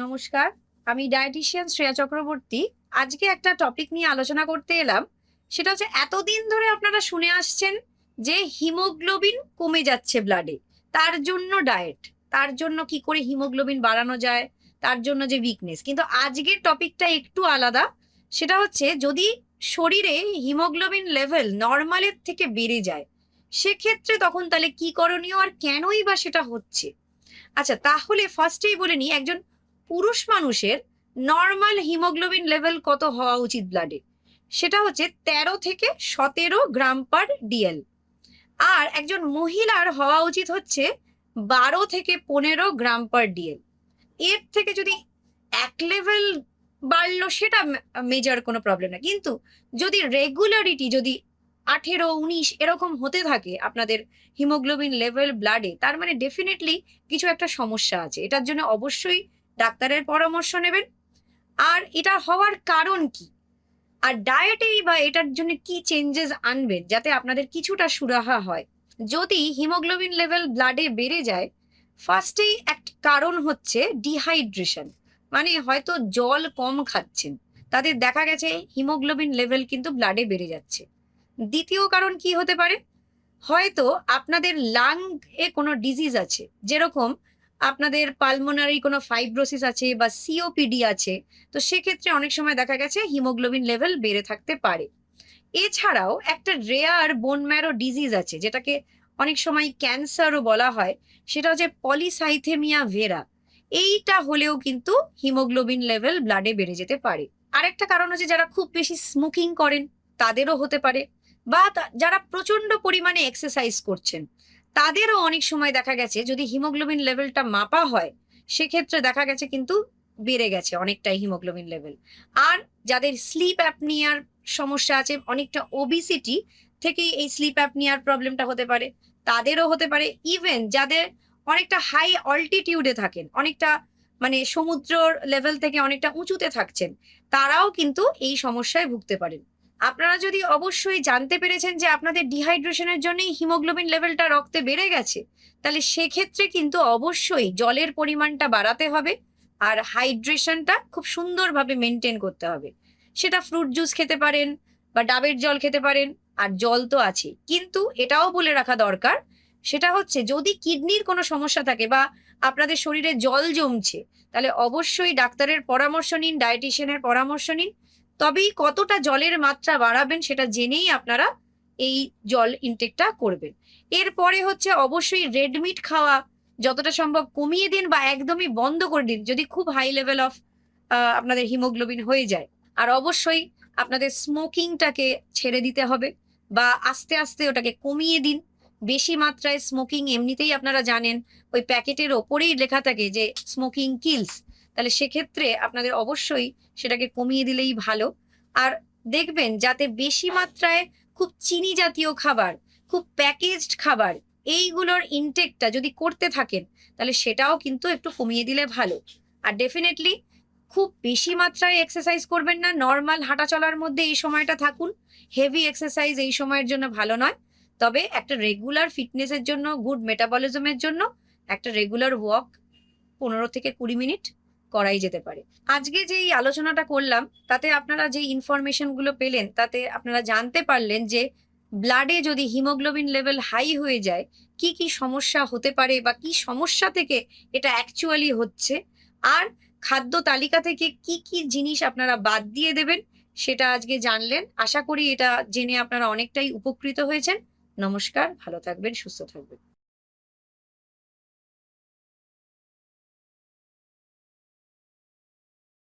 নমস্কার, আমি ডায়েটিশিয়ান শ্রেয়া চক্রবর্তী। আজকে একটা টপিক নিয়ে আলোচনা করতে এলাম। সেটা হচ্ছে এতদিন ধরে আপনারা শুনে আসছেন যে হিমোগ্লোবিন কমে যাচ্ছে ব্লাডে তার জন্য ডায়েট তার জন্য কি করে হিমোগ্লোবিন বাড়ানো যায়, তার জন্য যে উইকনেস কিন্তু আজকের টপিকটা একটু আলাদা। সেটা হচ্ছে যদি শরীরে হিমোগ্লোবিন লেভেল নর্মালের থেকে বেড়ে যায়, সেক্ষেত্রে তখন তাহলে কি করণীয় আর কেনই বা সেটা হচ্ছে? আচ্ছা তাহলে ফার্স্টেই বলে নিই, একজন পুরুষ মানুষের নর্মাল হিমোগ্লোবিন লেভেল কত হওয়া উচিত ব্লাডে সেটা হচ্ছে তেরো থেকে সতেরো গ্রাম পার ডিএল আর একজন মহিলার হওয়া উচিত হচ্ছে বারো থেকে পনেরো গ্রাম পার ডিএল এর থেকে যদি এক লেভেল বাড়লো, সেটা মেজার কোনো প্রবলেম না। কিন্তু যদি রেগুলারিটি যদি আঠেরো, উনিশ এরকম হতে থাকে আপনাদের হিমোগ্লোবিন লেভেল ব্লাডে তার মানে ডেফিনেটলি কিছু একটা সমস্যা আছে। এটার জন্য অবশ্যই ডাক্তারের পরামর্শ নেবেন। আর এটা হওয়ার কারণ কি? আর ডায়েটেই বা এটার জন্য কি চেঞ্জেস আনবেন যাতে আপনাদের কিছুটা সুরাহা হয়? যদি হিমোগ্লোবিন লেভেল ব্লাডে বেড়ে যায় ফার্স্টেই এক কারণ হচ্ছে ডিহাইড্রেশন মানে হয়তো জল কম খাচ্ছেন তাদের দেখা গেছে হিমোগ্লোবিন লেভেল কিন্তু ব্লাডে বেড়ে যাচ্ছে। দ্বিতীয় কারণ কি হতে পারে? হয়তো আপনাদের লাং এ কোনো ডিজিজ আছে, যেরকম আপনাদের পালমোনারি কোনো ফাইব্রোসিস আছে বা সিওপিডি আছে, তো সেক্ষেত্রে অনেক সময় দেখা গেছে হিমোগ্লোবিন লেভেল বেড়ে থাকতে পারে। এছাড়াও একটা রেয়ার বোন ম্যারো ডিজিজ আছে, যেটাকে অনেক সময় ক্যান্সারও বলা হয়, সেটা হচ্ছে পলিসাইথেমিয়া ভেরা এইটা হলেও কিন্তু হিমোগ্লোবিন লেভেল ব্লাডে বেড়ে যেতে পারে। আরেকটা কারণ হচ্ছে যারা খুব বেশি স্মোকিং করেন, তাদেরও হতে পারে, বা যারা প্রচণ্ড পরিমাণে এক্সারসাইজ করছেন তাদেরও অনেক সময় দেখা গেছে, যদি হিমোগ্লোবিন লেভেলটা মাপা হয়, সেক্ষেত্রে দেখা গেছে কিন্তু বেড়ে গেছে অনেকটাই হিমোগ্লোবিন লেভেল। আর যাদের স্লিপ অ্যাপনিয়ার সমস্যা আছে, অনেকটা ওবিসিটি থেকে এই স্লিপ অ্যাপনিয়ার প্রবলেমটা হতে পারে। তাদেরও হতে পারে ইভেন যাদের অনেকটা হাই অল্টিটিউডে থাকেন, অনেকটা মানে সমুদ্রর লেভেল থেকে অনেকটা উঁচুতে থাকছেন, তারাও কিন্তু এই সমস্যায় ভুগতে পারেন। আপনারা যদি অবশ্যই জানতে পেরেছেন যে আপনাদের ডিহাইড্রেশনের জন্যই হিমোগ্লোবিন লেভেলটা রক্তে বেড়ে গেছে, তাহলে সেক্ষেত্রে কিন্তু অবশ্যই জলের পরিমাণটা বাড়াতে হবে আর হাইড্রেশনটা খুব সুন্দরভাবে মেনটেন করতে হবে। সেটা ফ্রুট জুস খেতে পারেন বা ডাবের জল খেতে পারেন, আর জল তো আছে কিন্তু এটাও বলে রাখা দরকার, সেটা হচ্ছে যদি কিডনির কোনো সমস্যা থাকে বা আপনাদের শরীরে জল জমছে, তাহলে অবশ্যই ডাক্তারের পরামর্শ নিন ডায়েটিশিয়ানের পরামর্শ নিন তবেই কতটা জলের মাত্রা বাড়াবেন সেটা জেনেই আপনারা এই জল ইনটেকটা করবেন। এরপরে হচ্ছে অবশ্যই রেডমিট খাওয়া, যতটা সম্ভব কমিয়ে দিন বা একদমই বন্ধ করে দিন, যদি খুব হাই লেভেল অফ আপনাদের হিমোগ্লোবিন হয়ে যায়। আর অবশ্যই আপনাদের স্মোকিংটাকে ছেড়ে দিতে হবে বা আস্তে আস্তে ওটাকে কমিয়ে দিন। বেশি মাত্রায় স্মোকিং এমনিতেই আপনারা জানেন, ওই প্যাকেটের ওপরেই লেখা থাকে যে স্মোকিং কিলস তাহলে সেক্ষেত্রে আপনাদের অবশ্যই সেটাকে কমিয়ে দিলেই ভালো। আর দেখবেন যাতে বেশি মাত্রায় খুব চিনি জাতীয় খাবার, খুব প্যাকেজড খাবার, এইগুলোর ইনটেকটা যদি করতে থাকেন, তাহলে সেটাও কিন্তু একটু কমিয়ে দিলে ভালো। আর ডেফিনেটলি খুব বেশি মাত্রায় এক্সারসাইজ করবেন না নর্মাল হাঁটা চলার মধ্যে এই সময়টা থাকুন। হেভি এক্সারসাইজ এই সময়ের জন্য ভালো নয়। তবে একটা রেগুলার ফিটনেসের জন্য গুড মেটাবলিজমের জন্য একটা রেগুলার ওয়াক পনেরো থেকে কুড়ি মিনিট করাই যেতে পারে। আজকে যে এই আলোচনাটা করলাম, তাতে আপনারা যে ইনফরমেশনগুলো পেলেন, তাতে আপনারা জানতে পারলেন যে ব্লাডে যদি হিমোগ্লোবিন লেভেল হাই হয়ে যায়, কি কি সমস্যা হতে পারে বা কি সমস্যা থেকে এটা অ্যাকচুয়ালি হচ্ছে? আর খাদ্য তালিকা থেকে কি কি জিনিস আপনারা বাদ দিয়ে দেবেন, সেটা আজকে জানলেন। আশা করি এটা জেনে আপনারা অনেকটাই উপকৃত হয়েছেন। নমস্কার, ভালো থাকবেন, সুস্থ থাকবেন।